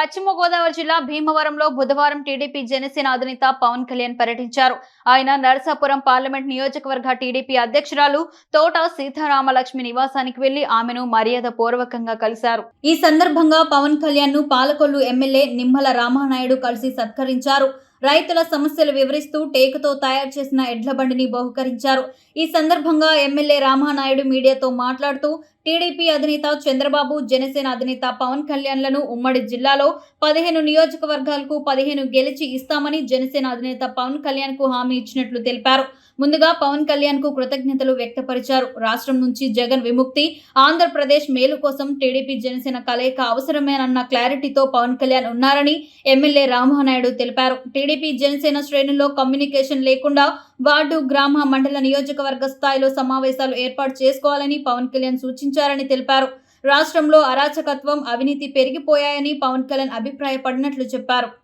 పశ్చిమ గోదావరి జిల్లా భీమవరంలో బుధవారం టీడీపీ జనసేన అధినేత పవన్ కళ్యాణ్ పర్యటించారు. ఆయన నరసాపురం పార్లమెంట్ నియోజకవర్గ టీడీపీ అధ్యక్షురాలు తోట సీతారామలక్ష్మి నివాసానికి వెళ్ళి ఆమెను మర్యాద పూర్వకంగా కలిశారు. ఈ సందర్భంగా పవన్ కళ్యాణ్ను పాలకొల్లు ఎమ్మెల్యే నిమ్మల రామానాయుడు కలిసి సత్కరించారు. రైతుల సమస్యలు వివరిస్తూ టేకుతో తయారు చేసిన ఎడ్ల బండిని బహుకరించారు. ఈ సందర్భంగా ఎమ్మెల్యే రామానాయుడు మీడియాతో మాట్లాడుతూ టీడీపీ అధినేత చంద్రబాబు జనసేన అధినేత పవన్ కళ్యాణ్లను ఉమ్మడి జిల్లాలో పదిహేను నియోజకవర్గాలకు పదిహేను గెలిచి ఇస్తామని జనసేన అధినేత పవన్ కళ్యాణ్కు హామీ ఇచ్చినట్లు తెలిపారు. ముందుగా పవన్ కళ్యాణ్కు కృతజ్ఞతలు వ్యక్తపరిచారు. రాష్ట్రం నుంచి జగన్ విముక్తి ఆంధ్రప్రదేశ్ మేలు కోసం టీడీపీ జనసేన కలయిక అవసరమేనన్న క్లారిటీతో పవన్ కళ్యాణ్ ఉన్నారని ఎమ్మెల్యే రామనాయుడు తెలిపారు. టీడీపీ జనసేన శ్రేణుల్లో కమ్యూనికేషన్ లేకుండా వార్డు గ్రామ మండల నియోజకవర్గ స్థాయిలో సమావేశాలు ఏర్పాటు చేసుకోవాలని పవన్ కళ్యాణ్ సూచించారని తెలిపారు. రాష్ట్రంలో అరాచకత్వం అవినీతి పెరిగిపోయాయని పవన్ కళ్యాణ్ అభిప్రాయపడినట్లు చెప్పారు.